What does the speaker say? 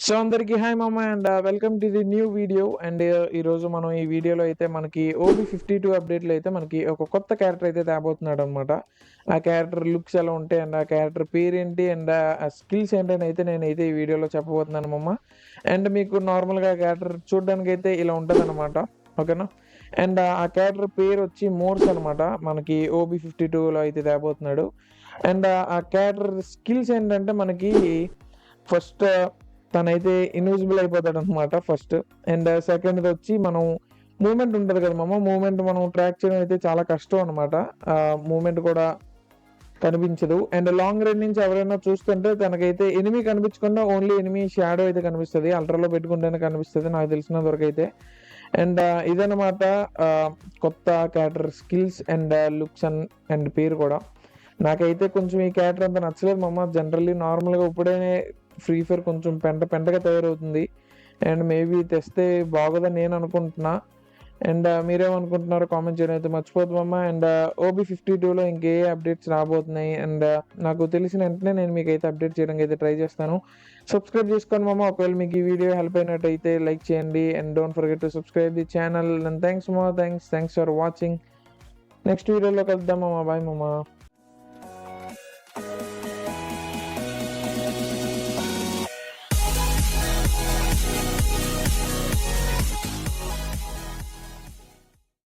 So అందరికీ hi మామ and welcome to the new video and ఈరోజు మనం ఈ వీడియోలో అయితే మనకి ఓబీ ఫిఫ్టీ టూ అప్డేట్లో అయితే మనకి ఒక కొత్త క్యారెక్టర్ అయితే తేబోతున్నాడు అనమాట ఆ క్యారెక్టర్ లుక్స్ ఎలా ఉంటాయి అండ్ ఆ క్యారెక్టర్ పేరు ఏంటి అండ్ uh, ఆ స్కిల్స్ ఏంటని అయితే నేను అయితే ఈ వీడియోలో చెప్పబోతున్నాను మమ్మ అండ్ మీకు నార్మల్గా క్యారెక్టర్ చూడడానికి అయితే ఇలా ఉంటుంది అనమాట ఓకేనా అండ్ uh, ఆ క్యారెక్టర్ పేరు వచ్చి మోర్స్ అనమాట మనకి ఓబీ ఫిఫ్టీ టూలో అయితే తేబోతున్నాడు. అండ్ uh, ఆ క్యారెక్టర్ స్కిల్స్ ఏంటంటే మనకి ఫస్ట్ తనైతే ఇన్విజిబుల్ అయిపోతాడు అనమాట ఫస్ట్ అండ్ సెకండ్ వచ్చి మనం మూమెంట్ ఉంటుంది కదా మామ మూమెంట్ మనం ట్రాక్ చేయడం అయితే చాలా కష్టం అనమాట మూమెంట్ కూడా కనిపించదు. అండ్ లాంగ్ రేంజ్ నుంచి ఎవరైనా చూస్తుంటే తనకైతే ఎనిమి కనిపించకుండా ఓన్లీ ఎనిమి షాడో అయితే కనిపిస్తుంది. అల్ట్రాలో పెట్టుకుంటేనే కనిపిస్తుంది నాకు తెలిసిన వరకు అయితే అండ్ uh, ఇదనమాట కొత్త character skills and looks and and పేరు కూడా. నాకైతే కొంచెం ఈ క్యాటర్ అంత నచ్చలేదు మమ్మ జనరల్లీ నార్మల్గా ఇప్పుడే ఫ్రీ ఫైర్ కొంచెం పెంట పెంటగా తయారవుతుంది. అండ్ మేబీ తెస్తే బాగోదని నేను అనుకుంటున్నా. అండ్ uh, మీరేమనుకుంటున్నారో కామెంట్ చేయడం అయితే మర్చిపోతామమ్మా అండ్ ఓబీ ఫిఫ్టీ టూలో ఇంకే అప్డేట్స్ రాబోతున్నాయి? అండ్ uh, నాకు తెలిసిన వెంటనే నేను మీకు అయితే అప్డేట్ చేయడానికి అయితే ట్రై చేస్తాను. సబ్స్క్రైబ్ చేసుకోండి మామ. ఒకవేళ మీకు ఈ వీడియో హెల్ప్ అయినట్టయితే లైక్ చేయండి. And don't forget to subscribe the channel and thanks మా thanks thanks for watching next వీడియోలో కలుద్దాం మామ. బాయ్ మామ.